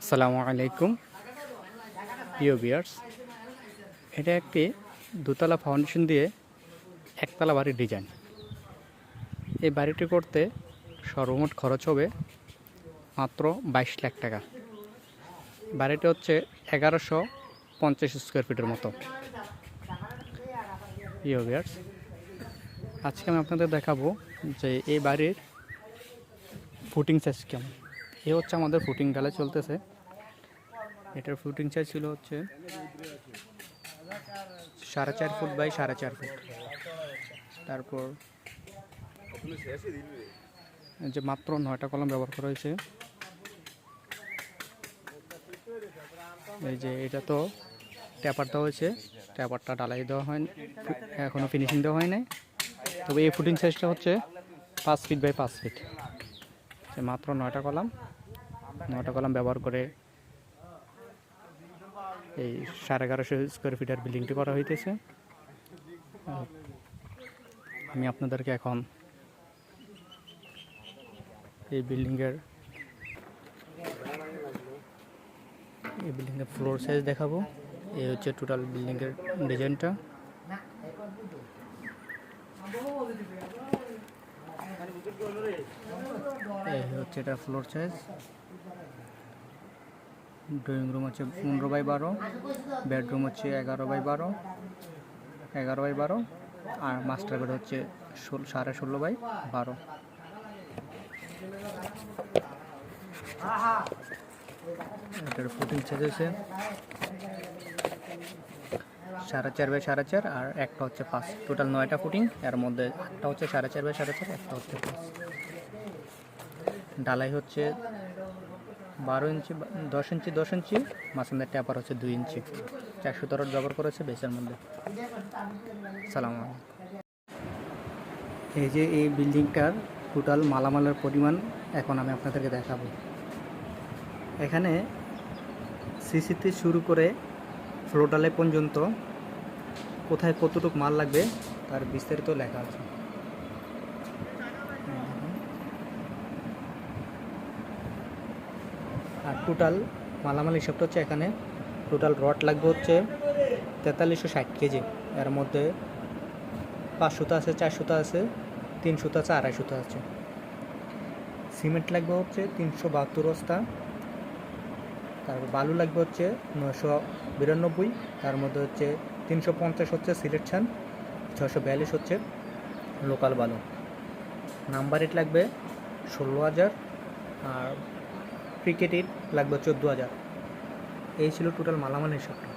আসসালামু আলাইকুম। প্রিয় বিয়ার্স এটা একটি দোতলা ফাউন্ডেশন দিয়ে একতলা বাড়ির ডিজাইন এই বাড়িটি করতে সর্বমোট খরচ হবে মাত্র বাইশ লাখ টাকা। বাড়িটি হচ্ছে এগারোশো পঞ্চাশ স্কোয়ার ফিটের মতো। প্রিয় বিয়ার্স আজকে আমি আপনাদের দেখাবো যে এই বাড়ির ফুটিং সাইজ কেমন। এ হচ্ছে আমাদের ফুটিং ঢালাই চলতেছে। এটার ফুটিং সাইজ ছিল হচ্ছে সাড়ে চার ফুট বাই সাড়ে চার ফুট। তারপর যে মাত্র নয়টা কলম ব্যবহার করা হয়েছে। এই যে এটা তো ট্যাপার দেওয়া হয়েছে। ট্যাপারটা ডালাই দেওয়া হয়নি এখনও ফিনিশিং দেওয়া হয় নাই। তবে এই ফুটিং সাইজটা হচ্ছে পাঁচ ফিট বাই পাঁচ ফিট মাত্র নয়টা কলাম। নয়টা কলাম ব্যবহার করে এই সাড়ে এগারোশো স্কোয়ার ফিটের বিল্ডিংটি করা হইতেছে। আমি আপনাদেরকে এখন এই বিল্ডিংয়ের এই বিল্ডিংয়ের ফ্লোর সাইজ দেখাবো। এই হচ্ছে টোটাল বিল্ডিংয়ের ডিজাইনটা এই হচ্ছে এটা ফ্লোর সাইজ ড্রয়িং রুম হচ্ছে পনেরো বাই বারো, বেডরুম হচ্ছে এগারো বাই বারো, এগারো বাই বারো, আর মাস্টার বেড হচ্ছে ষোলো, সাড়ে ষোলো বাই বারো। এটার ফুটিং আছে সাড়ে চার বাই সাড়ে চার, আর একটা হচ্ছে পাঁচ। টোটাল নয়টা ফুটিং এর মধ্যে একটা হচ্ছে সাড়ে চার বাই সাড়ে চার, একটা হচ্ছে পাঁচ। ডালাই হচ্ছে বারো ইঞ্চি দশ ইঞ্চি দশ ইঞ্চি, মাঝখানের ট্যাপার হচ্ছে দুই ইঞ্চি। চারশো তেরো ব্যবহার করেছে বেসের মধ্যে। সালাম এই যে এই বিল্ডিংটার টোটাল মালামালের পরিমাণ এখন আমি আপনাদেরকে দেখাবো। এখানে সিসিতে শুরু করে ফ্লোটালে পর্যন্ত কোথায় কতটুকু মাল লাগবে তার বিস্তারিত লেখা আছে। আর টোটাল মালামাল হিসাবটা হচ্ছে এখানে। টোটাল রড লাগবে হচ্ছে তেতাল্লিশশো ষাট কেজি। এর মধ্যে পাঁচ সুতা আছে, চার সুতা আছে, তিন সুতা আছে, আড়াই সুতা আছে। সিমেন্ট লাগবে হচ্ছে তিনশো বাহাত্তর বস্তা। তারপর বালু লাগবে হচ্ছে নশো বিরানব্বই। তার মধ্যে হচ্ছে তিনশো পঞ্চাশ হচ্ছে সিলেকশন ছশো বিয়াল্লিশ হচ্ছে লোকাল বালু। নাম্বার ইট লাগবে ষোলো হাজার। আর ক্রিকেট ইট লাগবে চোদ্দ হাজার। এই ছিল টোটাল মালামাল হিসাবটা